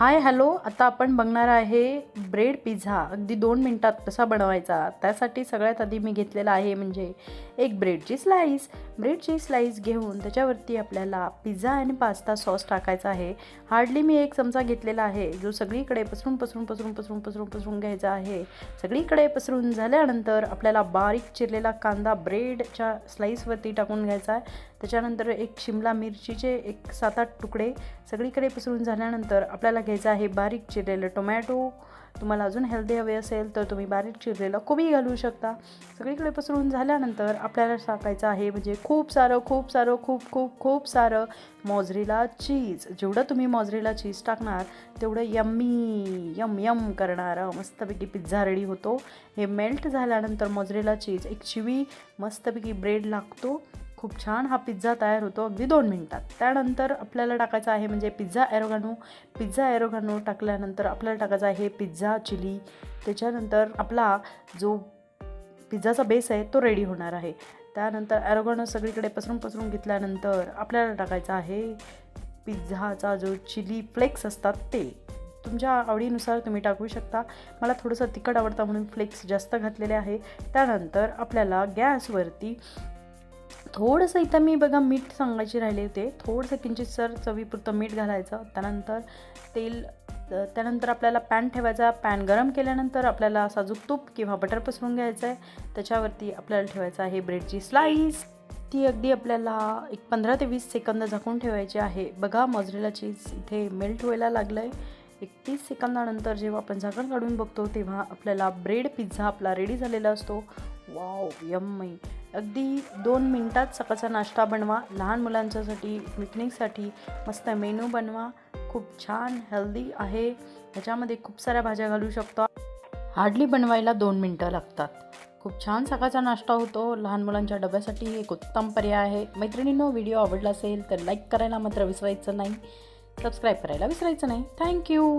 Hi hello. आता आपण बघणार आहे ब्रेड पिझ्झा. अगदी दोन मिनटात कसा बनवायचा. त्यासाठी सगळ्यात आधी मी घेतलेला आहे म्हणजे एक ब्रेडची स्लाईस ब्रेडची स्लाईस घेऊन त्याच्यावरती आपल्याला पिझ्झा आणि पास्ता सॉस टाकायचा आहे. हार्डली मी एक चमचा घेतलेला आहे जो सगळीकडे पसरून पसरून पसरून पसरून पसरून पसरून घ्यायचा आहे. सगळीकडे पसरून झाल्यानंतर आपल्याला बारीक चिरलेला कांदा ब्रेडच्या स्लाईसवरती टाकून घ्यायचा आहे. त्याच्यानंतर एक शिमला मिरचीचे एक सात आठ तुकडे सगळीकडे पसरून झाल्यानंतर आपल्याला घ्यायचं आहे. बारीक चिरलेलं टोमॅटो तुम्हाला अजून हेल्दी हवे असेल तर तुम्ही बारीक चिरलेलं कोबी घालू शकता. सगळीकडे पसरून झाल्यानंतर आपल्याला टाकायचं आहे म्हणजे खूप सारं खूप सारं खूप खूप खूप सारं मॉझरेला चीज जेवढं तुम्ही मॉझरेला चीज टाकणार तेवढं यम्मी यम यम करणारं. मस्तपैकी पिझ्झा रेडी होतो. हे मेल्ट झाल्यानंतर मॉझरेला चीज एक चिवी मस्तपैकी ब्रेड लागतो. खूप छान हा पिझ्झा तयार होतो अगदी दोन मिनटात. त्यानंतर आपल्याला टाकायचं आहे म्हणजे पिझ्झा ॲरोगानो पिझ्झा ॲरोगानो टाकल्यानंतर आपल्याला टाकायचा आहे पिझ्झा चिली. त्याच्यानंतर आपला जो पिझ्झाचा बेस आहे तो रेडी होणार आहे. त्यानंतर ॲरोगानो सगळीकडे पसरून पसरून घेतल्यानंतर आपल्याला टाकायचा आहे पिझ्झाचा जो चिली फ्लेक्स असतात ते. तुमच्या आवडीनुसार तुम्ही टाकू शकता. मला थोडंसं तिखट आवडतं म्हणून फ्लेक्स जास्त घातलेले आहे. त्यानंतर आपल्याला गॅसवरती थोडंसं इथं मी बघा मीठ सांगायचे राहिले होते. थोडंसं किंचित सर चवीपुरतं मीठ घालायचं. त्यानंतर तेल त्यानंतर आपल्याला पॅन ठेवायचा. पॅन गरम केल्यानंतर आपल्याला साजूक तूप किंवा बटर पसरून घ्यायचं आहे त्याच्यावरती आपल्याला ठेवायचं आहे ब्रेडची स्लाईस ती अगदी आपल्याला एक पंधरा ते वीस सेकंद झाकून ठेवायची आहे. बघा मजरेला चीज इथे मेल्ट व्हायला लागलं आहे एक तीस सेकंदानंतर जेव्हा आपण झाकण काढून बघतो तेव्हा आपल्याला ब्रेड पिझ्झा आपला रेडी झालेला असतो. वाव यम्मी अगदी दोन मिनटात सकाळचा नाश्ता बनवा लहान मुलांच्यासाठी पिकनिकसाठी मस्त मेनू बनवा. खूप छान हेल्दी आहे. ह्याच्यामध्ये खूप साऱ्या भाज्या घालू शकतो. हार्डली बनवायला दोन मिनटं लागतात. खूप छान सकाळचा नाश्ता होतो. लहान मुलांच्या डब्यासाठी एक उत्तम पर्याय आहे. मैत्रिणींनो व्हिडिओ आवडला असेल तर लाईक करायला मात्र विसरायचं नाही. सबस्क्राईब करायला विसरायचं नाही. थँक्यू